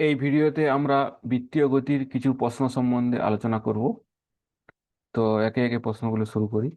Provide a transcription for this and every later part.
এই ভিডিওতে আমরা বৃত্তীয় গতির কিছু প্রশ্ন সম্বন্ধে আলোচনা করব। তো একে একে প্রশ্নগুলো শুরু করি।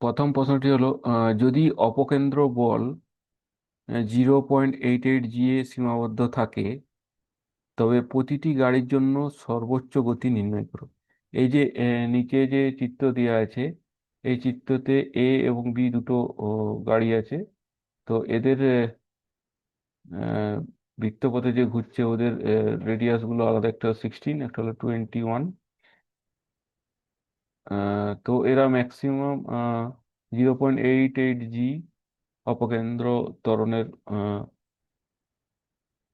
প্রথম প্রশ্নটি হলো যদি অপকেন্দ্র বল zero point eight eight g এ সীমাবদ্ধ থাকে, তবে প্রতিটি গাড়ির জন্য সর্বোচ্চ গতি নির্ণয় করো। এই যে নিচে যে চিত্র দেওয়া আছে, এই চিত্রতে এ এবং বি দুটো গাড়ি আছে তো এদের বৃত্তপথে যে ঘুরছে ওদের রেডিয়াসগুলো আলাদা। একটা সিক্সটিন একটা হলো টোয়েন্টি ওয়ান তো এরা maximum zero point eight eight g অপকেন্দ্র ত্বরণের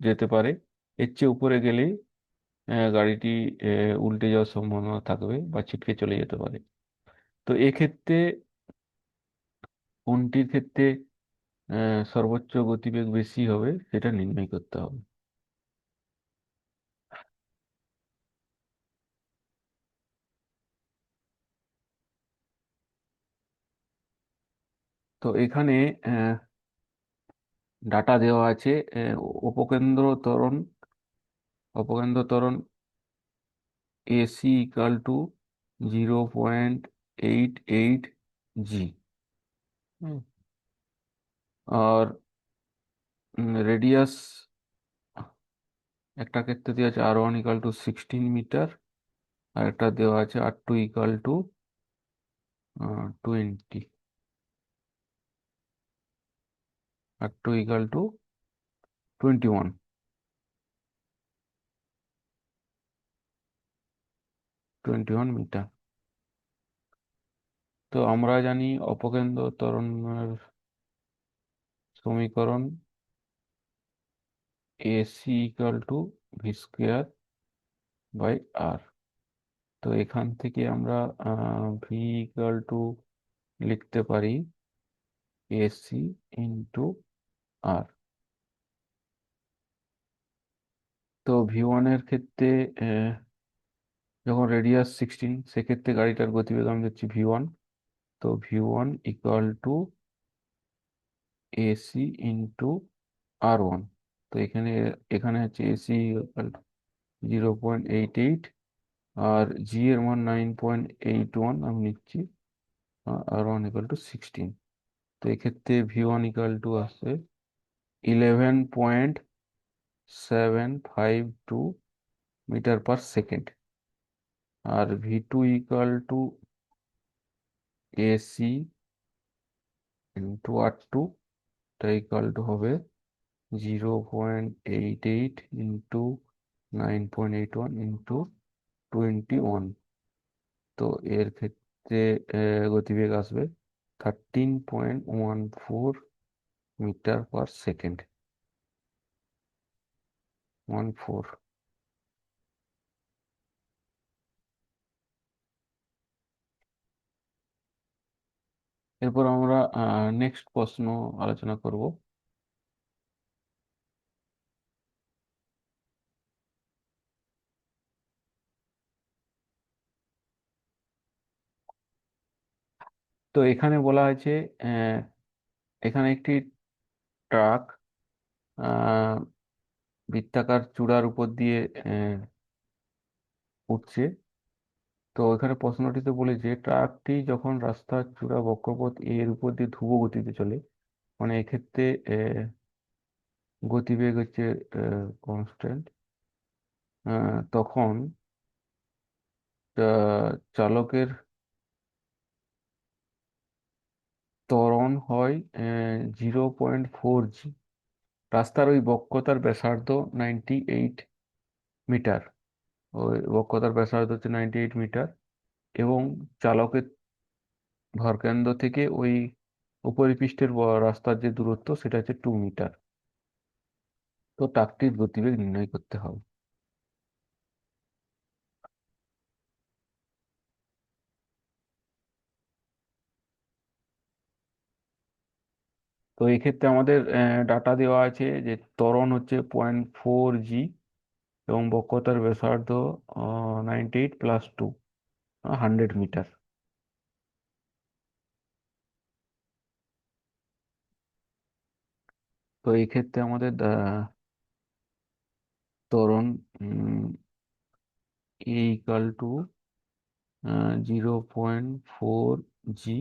যেতে পারে। এর চেয়ে উপরে গেলে গাড়িটি উল্টে যাওয়ার সম্ভাবনা থাকবে বা ছিটকে চলে যেতে পারে। তো এক্ষেত্রে, কোনটির ক্ষেত্রে সর্বোচ্চ গতিবেগ বেশি হবে সেটা নির্ণয় করতে হবে। তো এখানে ডাটা দেওয়া আছে আহ, অপকেন্দ্র ত্বরণ অপকেন্দ্র ত্বরণ a c equal to zero point eight eight g R radius একটা ক্ষেত্রে দেওয়া আছে r one equal to sixteen metre আর একটা দেওয়া আছে r two equal to twenty r two equal to twenty one twenty one metre তো আমরা জানি অপকেন্দ্র ত্বরণের সমীকরণ a c equal to v square by r তো এখান থেকে আমরা ভি ইকাল টু লিখতে পারি এসি ইন্টু আর তো ভি ওয়ানের ক্ষেত্রে যখন রেডিয়াস সিক্সটিন সেক্ষেত্রে গাড়িটার গতিবেগ আমি দিচ্ছি ভি ওয়ান তো v one equal to a c into r one তো এখানে এখানে হচ্ছে a c zero point eight eight R g এর মান নাইন পয়েন্ট এইট ওয়ান আমি নিচ্ছি r one equal to sixteen তো এক্ষেত্রে ভি ওয়ান ইকুয়াল টু আসছে eleven point seven five two metre per second R v two equal to a c into r two টা equal to হবে zero point eight eight into nine point eight one into twenty one তো এর ক্ষেত্রে গতিবেগ আসবে thirteen point one four metre per second one four এরপর আমরা next প্রশ্ন আলোচনা করব। তো এখানে বলা হয়েছে এখানে একটি ট্রাক বৃত্তাকার চূড়ার উপর দিয়ে উঠছে। তো এখানে প্রশ্নটিতে বলে যে, ট্রাকটি যখন রাস্তার চূড়া বক্রপথ এর উপর দিয়ে ধ্রুব গতিতে চলে মানে এক্ষেত্রে গতিবেগ হচ্ছে কনস্ট্যান্ট তখন চালকের ত্বরণ হয় জিরো পয়েন্ট ফোর জি রাস্তার ওই বক্রতার ব্যাসার্ধ নাইনটি এইট মিটার ওই বক্রতার ব্যাসার্ধ হচ্ছে নাইনটি এইট মিটার এবং চালকের ভরকেন্দ্র থেকে ওই উপরিপৃষ্ঠের রাস্তার যে দূরত্ব সেটা হচ্ছে টু মিটার। তো ট্রাকটির গতিবেগ নির্ণয় করতে হবে। তো এই ক্ষেত্রে আমাদের ডাটা দেওয়া আছে যে ত্বরণ হচ্ছে পয়েন্ট ফোর জি এবং বক্রতার ব্যাসার্ধ ninety eight plus two hundred metre তো এই ক্ষেত্রে আমাদের ত্বরণ a equal to zero point four g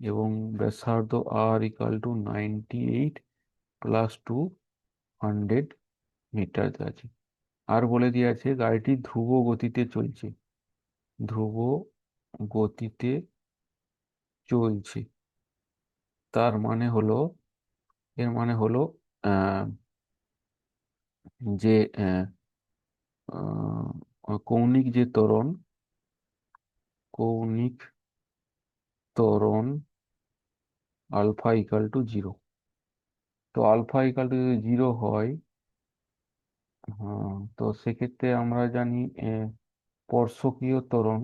এবং ব্যাসার্ধ r equal to ninety eight plus two hundred metre আছে। আর বলে দিয়ে আছে গাড়িটি ধ্রুব গতিতে চলছে। ধ্রুব গতিতে চলছে। তার মানে হলো, এর মানে হলো যে কৌণিক যে ত্বরণ, কৌণিক ত্বরণ আলফা ইকাল টু জিরো। তো আলফা ইকাল টু যদি জিরো হয় হ্যাঁ তো সেক্ষেত্রে আমরা জানি স্পর্শকীয় ত্বরণ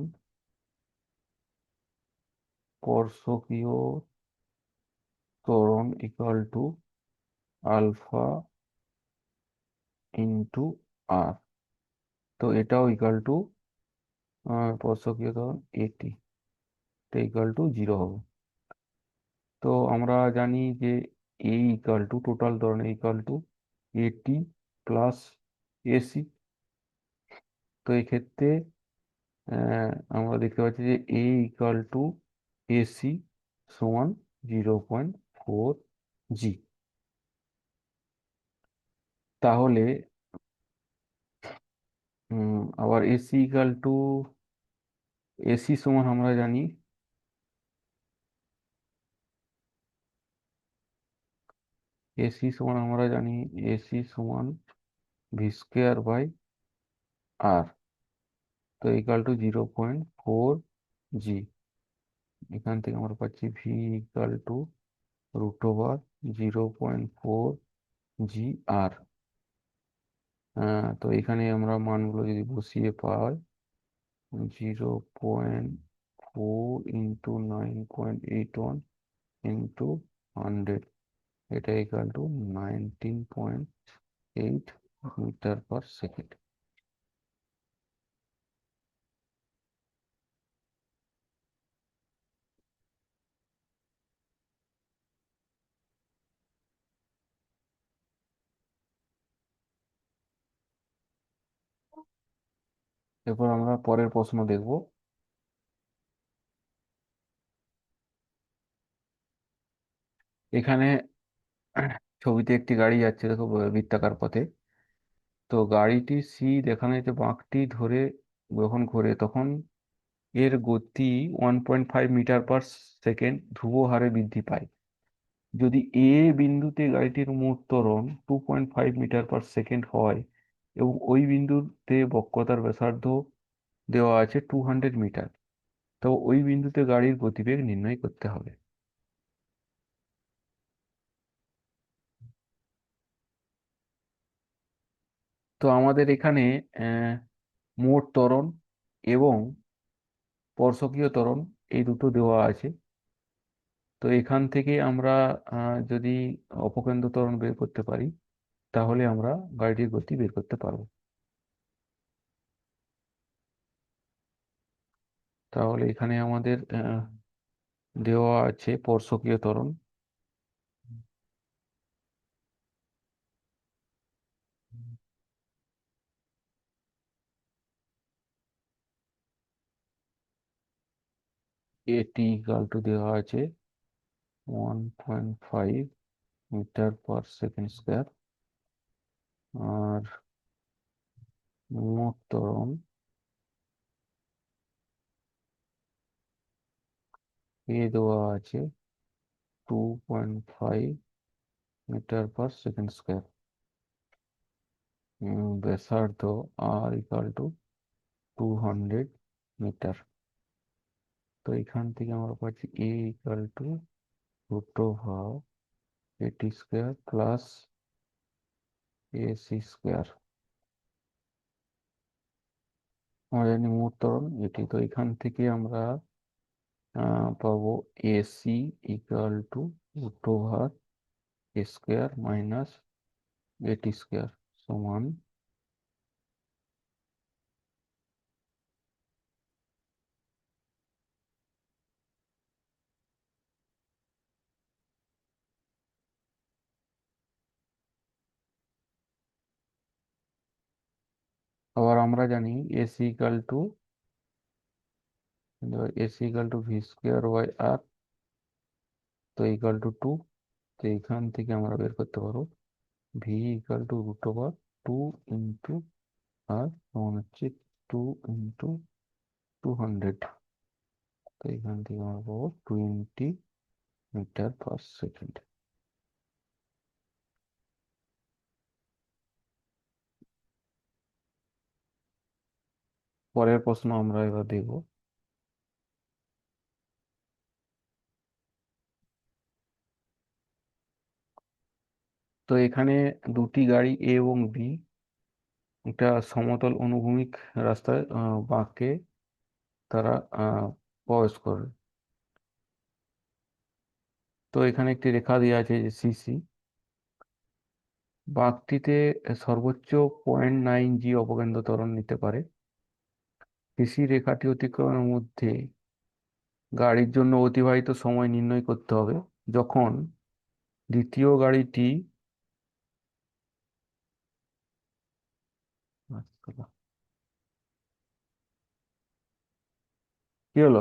স্পর্শকীয় ত্বরণ equal to alpha into r তো এটাও ইকাল টু স্পর্শকীয় ত্বরণ এটি এটা ইকাল টু জিরো হবে। তো আমরা জানি যে এ ইকাল টু টোটাল ত্বরণ equal to a t plus a c তো এক্ষেত্রে আমরা দেখতে পাচ্ছি যে a equal to a c সমান জিরো পয়েন্ট ফোর জি তাহলে আবার এসি ইকাল টু এসি সমান আমরা জানি এসি সমান আমরা জানি এসি সমান ভি স্কোয়ার বাই আর তো equal to zero point four g এখান থেকে আমরা পাচ্ছি v equal to root over zero point four g r তো এখানে আমরা মানগুলো যদি বসিয়ে পাই zero point four into nine point eight one into hundred এটা equal to nineteen point eight metre per second এরপর আমরা পরের প্রশ্ন দেখব। এখানে ছবিতে একটি গাড়ি যাচ্ছে, দেখো, বৃত্তাকার পথে। তো গাড়িটি সি দেখানো যে বাঁকটি ধরে যখন ঘোরে তখন এর গতি one point five metre per second ধ্রুব হারে বৃদ্ধি পায়। যদি এ বিন্দুতে গাড়িটির মোট ত্বরণ two point five metre per second হয় এবং ওই বিন্দুতে বক্রতার ব্যাসার্ধ দেওয়া আছে টু হান্ড্রেড মিটার তো ওই বিন্দুতে গাড়ির গতিবেগ নির্ণয় করতে হবে। তো আমাদের এখানে মোট ত্বরণ এবং স্পর্শকীয় ত্বরণ এই দুটো দেওয়া আছে। তো এখান থেকে আমরা যদি অপকেন্দ্র ত্বরণ বের করতে পারি, তাহলে আমরা গাড়িটির গতি বের করতে পারব। তাহলে এখানে আমাদের দেওয়া আছে স্পর্শকীয় ত্বরণ। এটি ইকাল টু দেওয়া আছে one point five metre per second square আর মোট ত্বরণ এ দেওয়া আছে two point five metre per second square ব্যাসার্ধ আর equal to two hundred metre তো এখান থেকে আমরা পাচ্ছি a equal to root over a t square plus a c square আমরা জানি মোট ত্বরণ, এটি তো এখান থেকে আমরা পাবো a c equal to root over a square minus a t square সমান আবার আমরা জানি a c equal to a c equal to v square by r তো ইকাল টু টু তো এখান থেকে আমরা বের করতে পারব v equal to root over two into r সমান হচ্ছে টু ইন্টু টু হান্ড্রেড তো এখান থেকে আমরা পাবো টোয়েন্টি মিটার পার সেকেন্ড পরের প্রশ্ন আমরা এবার দেখব। তো এখানে দুটি গাড়ি এ এবং বি একটা সমতল অনুভূমিক রাস্তায় বাঁকে তারা প্রবেশ করে। তো এখানে একটি রেখা দেওয়া আছে যে সিসি বাঁকটিতে সর্বোচ্চ পয়েন্ট নাইন জি অপকেন্দ্র ত্বরণ নিতে পারে। সিসি রেখাটি অতিক্রমের মধ্যে গাড়ির জন্য অতিবাহিত সময় নির্ণয় করতে হবে। যখন দ্বিতীয় গাড়িটি কি হলো?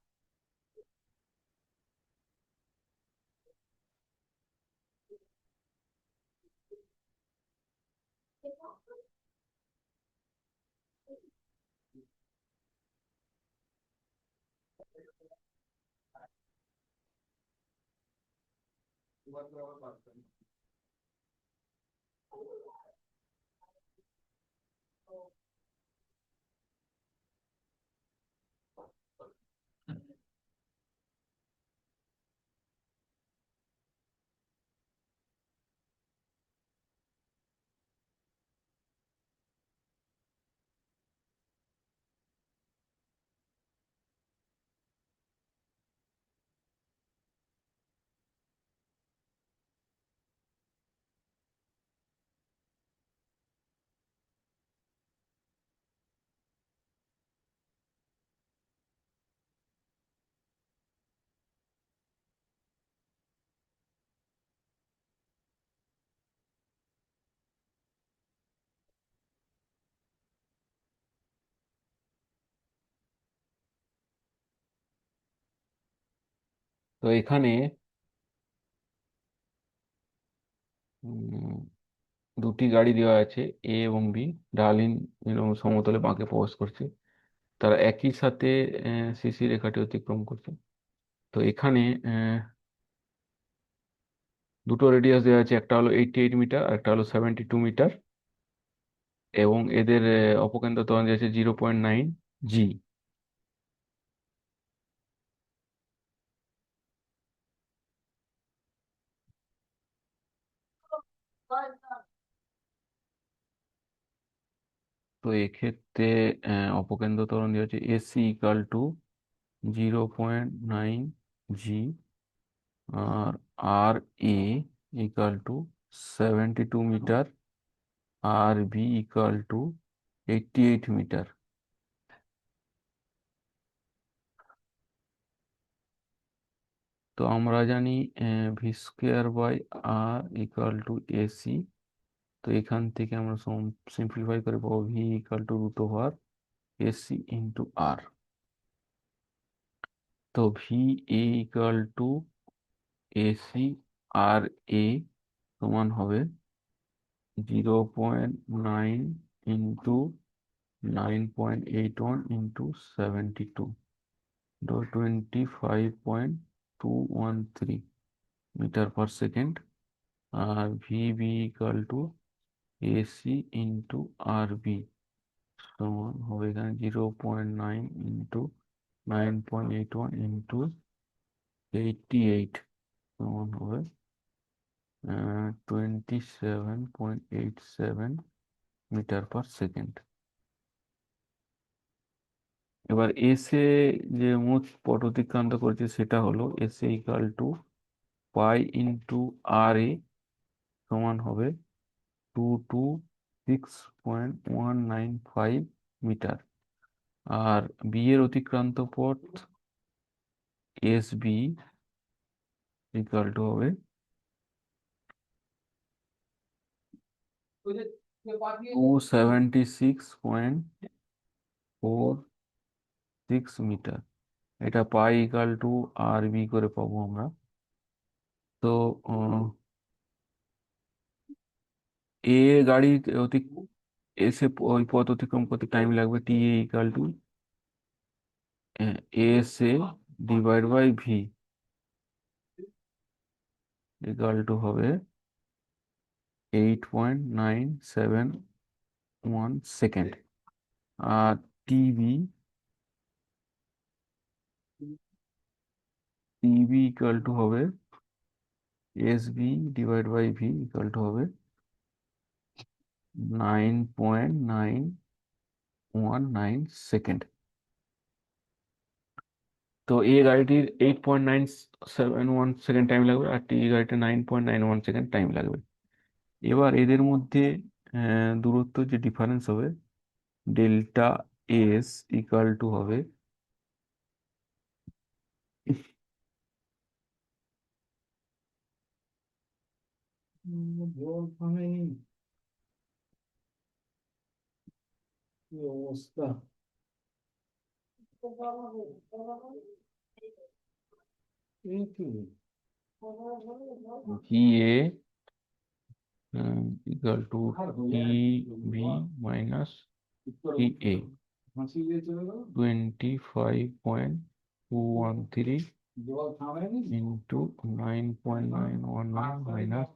cuatro horas. তো এখানে দুটি গাড়ি দেওয়া আছে এ এবং বি ঢালিন এরকম সমতলে বাঁকে প্রবেশ করছে। তারা একই সাথে সিসি রেখাটি অতিক্রম করছে। তো এখানে দুটো রেডিয়াস দেওয়া আছে, একটা হলো এইটি এইট মিটার আর একটা হলো সেভেন্টি টু মিটার এবং এদের অপকেন্দ্র ত্বরণ দিয়েছে জিরো পয়েন্ট নাইন জি তো এক্ষেত্রে অপকেন্দ্র ত্বরণ দেওয়া হচ্ছে a c equal to zero point nine g R r A equal to seventy two metre r B equal to eighty eight metre তো আমরা জানি v square by r equal to a c তো এখান থেকে আমরা simplify করে পাবো v equal to root over a c into r তো v A equal to a c r A সমান হবে zero point nine into nine point eight one into seventy two twenty five point two one three metre per second আর VB equal to AC into R B সমান হবে এখানে zero point nine into nine point eight one into eighty eight সমান হবে twenty seven point eight seven metre per second এবার এসে যে মোট পথ অতিক্রান্ত করেছে সেটা হলো s A equal to pi into r A সমান হবে two two six point one nine five metre আর বি এর অতিক্রান্ত পথ এস বি ইকাল টু হবে two seventy six point four six metre এটা pi equal to r B করে পাবো আমরা। তো এ গাড়ি অতি এসে ওই পথ অতিক্রম করতে টাইম লাগবে t A equal to s A divide by v equal to হবে eight point nine seven one second R TV TV equal to হবে s B divide by v equal to হবে nine point nine one nine second তো এই গাড়িটির eight point nine seven one second time লাগবে আর টি গাড়িটা nine point nine one second time লাগবে। এবার এদের মধ্যে দূরত্ব যে ডিফারেন্স হবে ডেল্টা এস ইকাল টু হবে অবস্থা এই কি GA equal to TV minus t A ফাঁসি দিয়ে চলে গেল twenty five into nine point nine one nine minus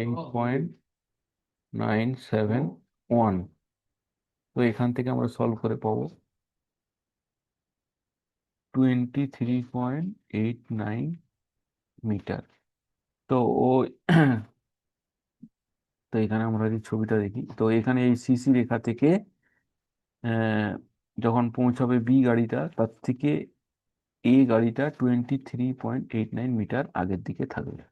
eight. Point nine seven one তো এখান থেকে আমরা সলভ করে পাবো twenty three point eight nine metre তো ও তো এখানে আমরা যদি ছবিটা দেখি তো এখানে এই সিসি রেখা থেকে আহ, যখন পৌঁছাবে বি গাড়িটা তার থেকে এ গাড়িটা twenty three point eight nine metre আগের দিকে থাকবে।